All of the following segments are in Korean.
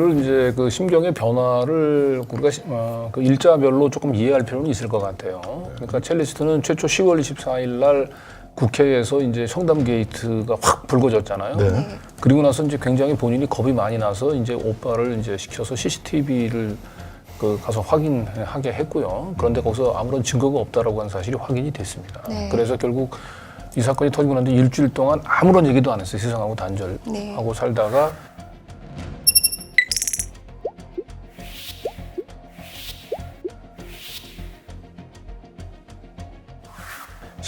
첼리스트를 이제 그 심경의 변화를 우리가 시- 어, 그 일자별로 조금 이해할 필요는 있을 것 같아요. 그러니까 첼리스트는 최초 10월 24일 날 국회에서 이제 성담 게이트가 확 불거졌잖아요. 네. 그리고 나서 이제 굉장히 본인이 겁이 많이 나서 이제 오빠를 이제 시켜서 CCTV를 그 가서 확인하게 했고요. 그런데 거기서 아무런 증거가 없다라고 하는 사실이 확인이 됐습니다. 네. 그래서 결국 이 사건이 터지고 난 뒤 일주일 동안 아무런 얘기도 안 했어요. 세상하고 단절하고 네. 살다가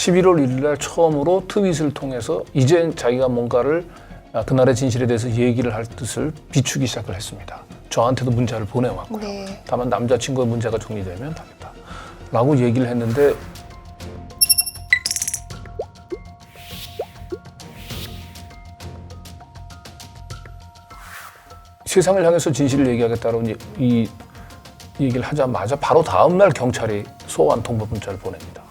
11월 1일 날 처음으로 트윗을 통해서 이제 자기가 뭔가를 아, 그날의 진실에 대해서 얘기를 할 뜻을 비추기 시작을 했습니다. 저한테도 문자를 보내왔고요. 네. 다만 남자친구의 문제가 정리되면 하겠다. 라고 얘기를 했는데 세상을 향해서 진실을 얘기하겠다는 이, 이 얘기를 하자마자 바로 다음날 경찰이 소환 통보 문자를 보냅니다.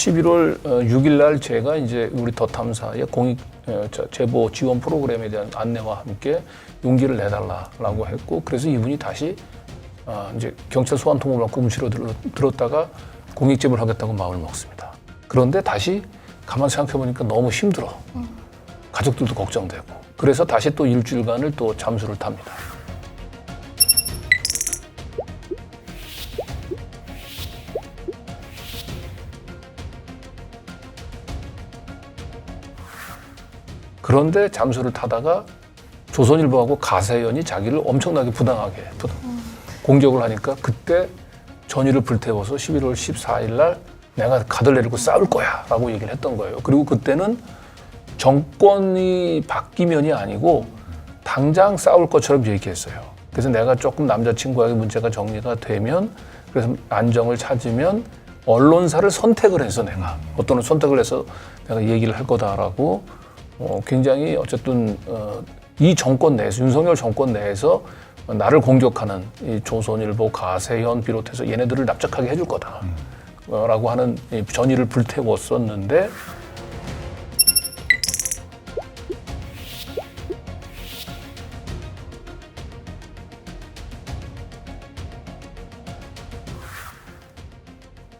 (11월 6일) 날 제가 이제 우리 더 탐사의 공익 어, 저 제보 지원 프로그램에 대한 안내와 함께 용기를 내달라라고 했고 그래서 이분이 다시 아, 이제 경찰 소환 통보를 받고 들- 들었다가 공익 제보를 하겠다고 마음을 먹습니다. 그런데 다시 가만 생각해 보니까 너무 힘들어. 가족들도 걱정되고 그래서 다시 또 일주일간을 또 잠수를 탑니다. 그런데 잠수를 타다가 조선일보하고 가세연이 자기를 엄청나게 부당하게 부당, 공격을 하니까 그때 전의를 불태워서 11월 14일 날 내가 가들 내리고 싸울 거야 라고 얘기를 했던 거예요. 그리고 그때는 정권이 바뀌면이 아니고 당장 싸울 것처럼 얘기했어요. 그래서 내가 조금 남자친구와의 문제가 정리가 되면 그래서 안정을 찾으면 언론사를 선택을 해서 내가 어떤 선택을 해서 내가 얘기를 할 거다라고 어, 굉장히 어쨌든 어, 이 정권 내에서 윤석열 정권 내에서 나를 공격하는 이 조선일보 가세현 비롯해서 얘네들을 납작하게 해줄 거다. 어, 라고 하는 이 전의를 불태웠었는데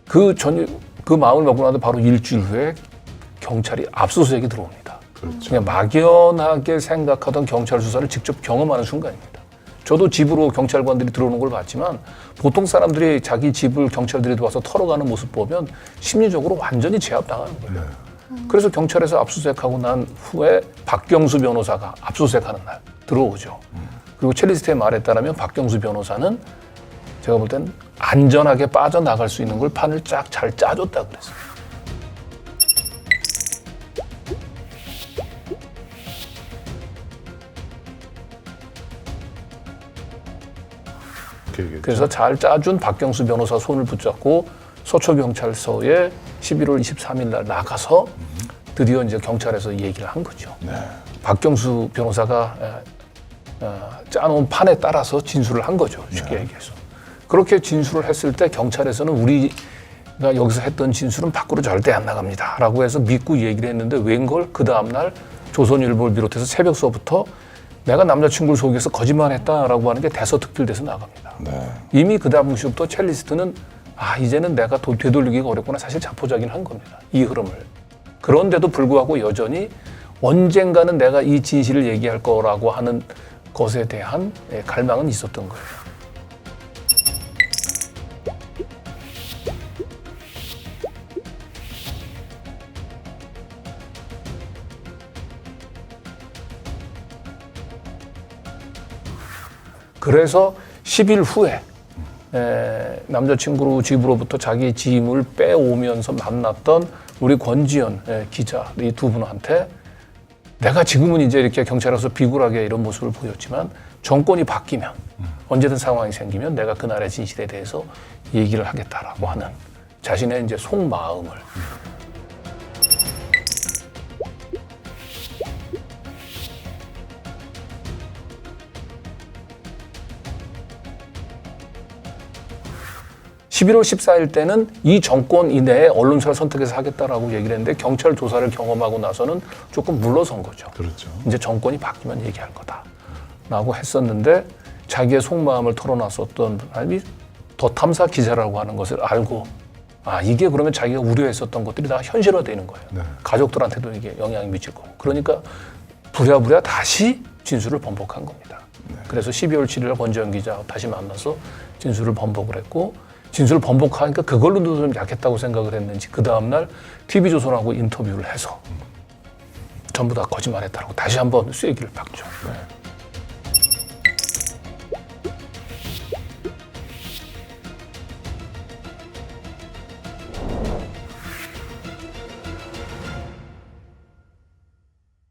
그 전이 그 마음을 먹고 나서 바로 일주일 후에 경찰이 압수수색이 들어옵니다. 그렇죠. 그냥 막연하게 생각하던 경찰 수사를 직접 경험하는 순간입니다. 저도 집으로 경찰관들이 들어오는 걸 봤지만 보통 사람들이 자기 집을 경찰들이 들어와서 털어가는 모습 보면 심리적으로 완전히 제압당하는 거예요. 그래서 경찰에서 압수수색하고 난 후에 박경수 변호사가 압수수색하는 날 들어오죠. 그리고 첼리스트의 말에 따르면 박경수 변호사는 제가 볼 땐 안전하게 빠져나갈 수 있는 걸 판을 쫙 잘 짜줬다 그랬어요. 얘기했죠. 그래서 잘 짜준 박경수 변호사 손을 붙잡고 서초경찰서에 11월 23일 날 나가서 드디어 이제 경찰에서 얘기를 한 거죠. 네. 박경수 변호사가 에, 어, 짜놓은 판에 따라서 진술을 한 거죠. 쉽게 얘기해서. 그렇게 진술을 했을 때 경찰에서는 우리가 여기서 했던 진술은 밖으로 절대 안 나갑니다. 라고 해서 믿고 얘기를 했는데 웬걸 그 다음날 조선일보를 비롯해서 새벽서부터 내가 남자친구를 속여서 거짓말했다라고 하는 게 대서특필돼서 나갑니다. 네. 이미 그 다음 시부터 첼리스트는 아 이제는 내가 도- 되돌리기가 어렵구나 사실 자포자기는 한 겁니다 이 흐름을 그런데도 불구하고 여전히 언젠가는 내가 이 진실을 얘기할 거라고 하는 것에 대한 예, 갈망은 있었던 거예요 그래서 10일 후에 에, 남자친구 집으로부터 자기 짐을 빼오면서 만났던 우리 권지현 에, 기자 이 두 분한테 내가 지금은 이제 이렇게 경찰에서 비굴하게 이런 모습을 보였지만 정권이 바뀌면 언제든 상황이 생기면 내가 그날의 진실에 대해서 얘기를 하겠다라고 하는 자신의 이제 속마음을 11월 14일 때는 이 정권 이내에 언론사를 선택해서 하겠다라고 얘기를 했는데 경찰 조사를 경험하고 나서는 조금 물러선 거죠. 그렇죠. 이제 정권이 바뀌면 얘기할 거다라고 했었는데 자기의 속마음을 털어놨었던 사람이 더 탐사 기자라고 하는 것을 알고 아 이게 그러면 자기가 우려했었던 것들이 다 현실화되는 거예요. 네. 가족들한테도 이게 영향이 미칠 거고 그러니까 부랴부랴 다시 진술을 번복한 겁니다. 그래서 12월 7일 권재현 기자 다시 만나서 진술을 번복을 했고 진술을 번복하니까 그걸로도 좀 약했다고 생각을 했는지 그 다음날 TV조선하고 인터뷰를 해서 전부 다 거짓말했다고 다시 한번 쐐기를 박죠.